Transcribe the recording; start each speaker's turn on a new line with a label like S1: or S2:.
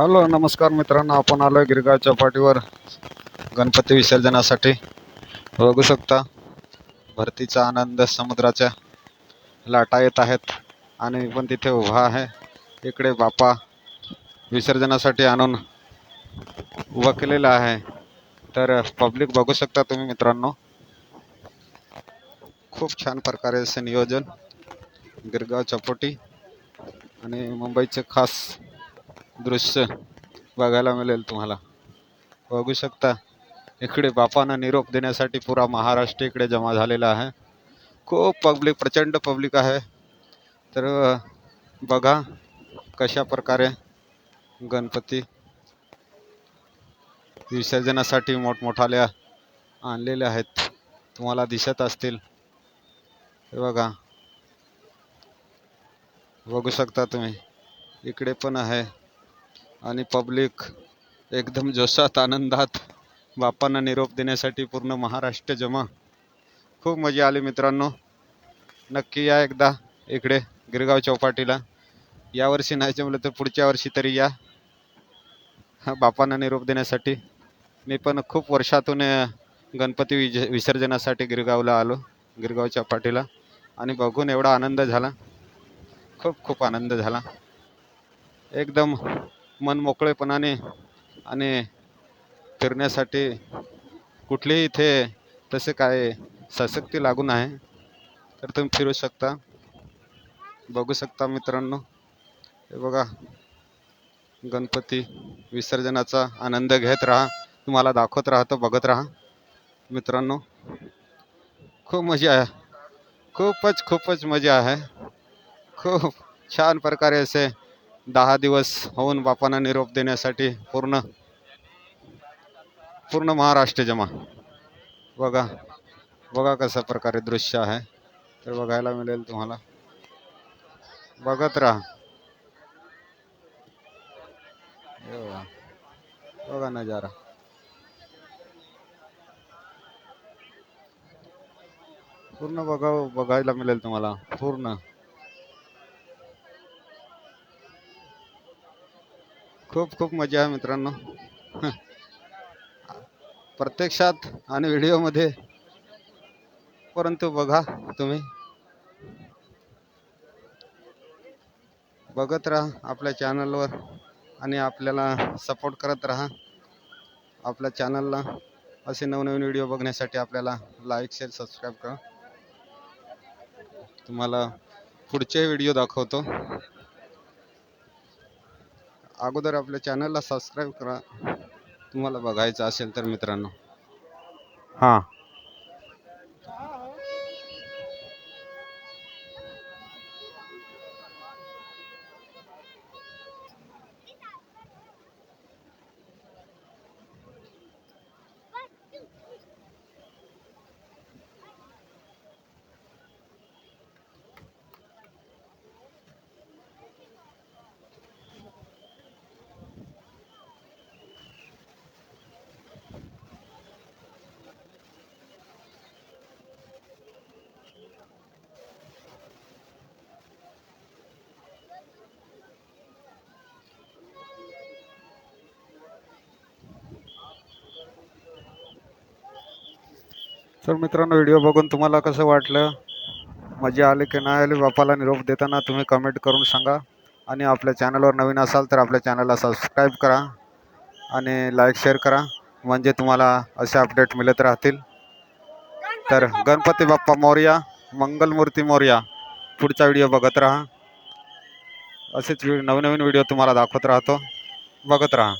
S1: Hello नमस्कार मित्रांनो. आपण आलोय गिरगाव चौपाटीवर गणपती विसर्जनासाठी. बघू शकता भरतीचा आनंद समुद्राच्या लाटा येत आहेत आणि मी पण तिथे उभा आहे. इकडे बापा विसर्जनासाठी आणून उभा केलेला आहे. तर पब्लिक बघू शकता तुम्ही मित्रांनो. खूप छान प्रकारे असे नियोजन गिरगाव चौपाटी आणि मुंबईचे खास दृश्य बघायला मिळेल तुम्हाला. बघू शकता इकडे बापांना निरोप देण्यासाठी पुरा महाराष्ट्र इकडे जमा झालेला आहे. खूप पब्लिक प्रचंड पब्लिक आहे. तर बघा कशा प्रकारे गणपती विसर्जनासाठी मोठमोठाल्या आणलेल्या आहेत. तुम्हाला दिसत असतील. हे बघा. बघू शकता तुम्ही. इकडे पण आहे. आणि पब्लिक एकदम जोशात आनंदात बापांना निरोप देण्यासाठी पूर्ण महाराष्ट्र जमा. खूप मजा आली मित्रांनो. नक्की या एकदा इकडे गिरगाव चौपाटीला. यावर्षी नाही जमलं तर पुढच्या वर्षी तरी या. बापांना निरोप देण्यासाठी. मी पण खूप वर्षातून गणपती विज विसर्जनासाठी गिरगावला आलो गिरगाव चौपाटीला. आणि बघून एवढा आनंद झाला. खूप खूप आनंद झाला. एकदम मन मोकळेपणाने आणि फिरण्यासाठी कुठलेही इथे तसे काय सशक्ती लागून आहे तर तुम्ही फिरू शकता. बघू शकता मित्रांनो. हे बघा गणपती विसर्जनाचा आनंद घेत राहा. तुम्हाला दाखवत राहतो बघत राहा. मित्रांनो खूप मजा आहे. खूपच खूपच मजा आहे. खूप छान प्रकारे असे दहा दिवस होऊन बापांना निरोप देण्यासाठी पूर्ण पूर्ण महाराष्ट्र जमा. बघा बघा कशा प्रकारे दृश्य आहे. तर बघायला मिळेल तुम्हाला. बघत राहा. बघा नज़ारा. पूर्ण बघा बघायला मिळेल तुम्हाला. पूर्ण. खूप खूप मजा आहे मित्रांनो. प्रत्यक्षात आणि व्हिडिओमध्ये. परंतु बघा तुम्ही. बघत राहा आपल्या चॅनलवर आणि आपल्याला सपोर्ट करत राहा. आपल्या चॅनलला असे नवनवीन व्हिडिओ बघण्यासाठी आपल्याला लाईक शेअर सबस्क्राईब करा. तुम्हाला पुढचे व्हिडिओ दाखवतो. अगोदर आपल्या चॅनलला सबस्क्राईब करा. तुम्हाला बघायचं असेल तर मित्रांनो. हां. तर मित्रांनो व्हिडिओ बघून तुम्हाला कसं वाटलं? मजा आली की नाही आली? बापाला निरोप देताना तुम्ही कमेंट करून सांगा. आणि आपल्या चॅनलवर नवीन असाल तर आपल्या चॅनलला सबस्क्राईब करा. आणि लाईक शेअर करा. म्हणजे तुम्हाला असे अपडेट मिळत राहतील. तर गणपती बाप्पा मौर्या मंगलमूर्ती मौर्या पुढचा व्हिडिओ बघत राहा. असेच नवनवीन व्हिडिओ तुम्हाला दाखवत राहतो. बघत राहा.